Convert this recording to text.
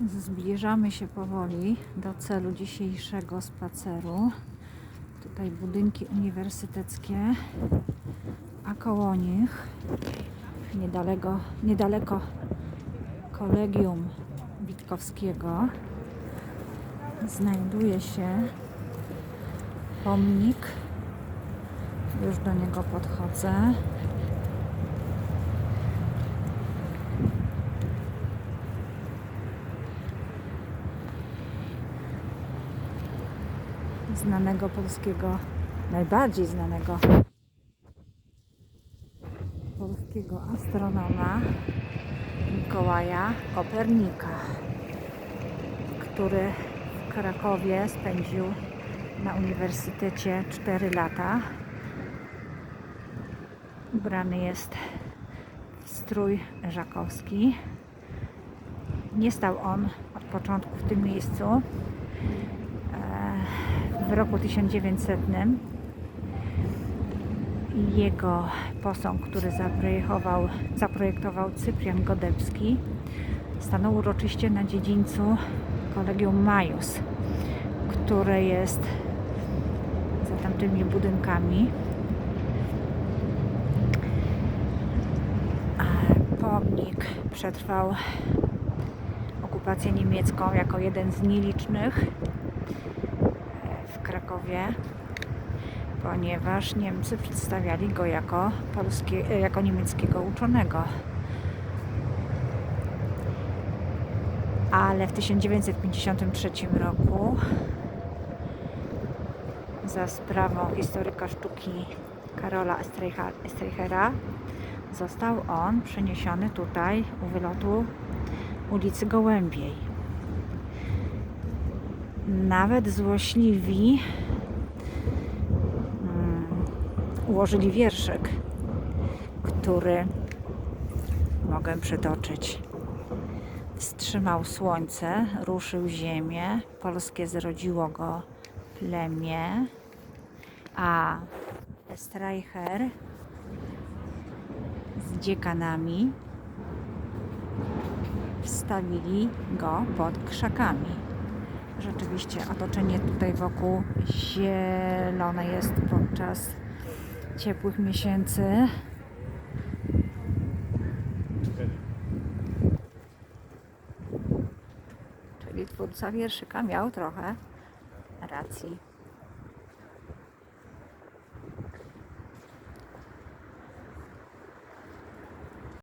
Zbliżamy się powoli do celu dzisiejszego spaceru. Tutaj budynki uniwersyteckie, a koło nich niedaleko, niedaleko kolegium Witkowskiego znajduje się pomnik. Już do niego podchodzę. Znanego polskiego, najbardziej znanego polskiego astronoma Mikołaja Kopernika, który w Krakowie spędził na uniwersytecie 4 lata. Ubrany jest w strój żakowski. Nie stał on od początku w tym miejscu w roku 1900 jego posąg, który zaprojektował, zaprojektował Cyprian Godebski, stanął uroczyście na dziedzińcu Kolegium Majus, które jest za tamtymi budynkami. Pomnik przetrwał okupację niemiecką jako jeden z nielicznych Krakowie, ponieważ Niemcy przedstawiali go jako, polskie, jako niemieckiego uczonego. Ale w 1953 roku za sprawą historyka sztuki Karola Estreichera został on przeniesiony tutaj u wylotu ulicy Gołębiej nawet złośliwi mm, ułożyli wierszyk, który mogę przytoczyć. Wstrzymał słońce, ruszył ziemię, polskie zrodziło go plemię, a Streicher z dziekanami wstawili go pod krzakami. Rzeczywiście otoczenie tutaj wokół zielone jest podczas ciepłych miesięcy. Czyli twórca wierszyka miał trochę racji.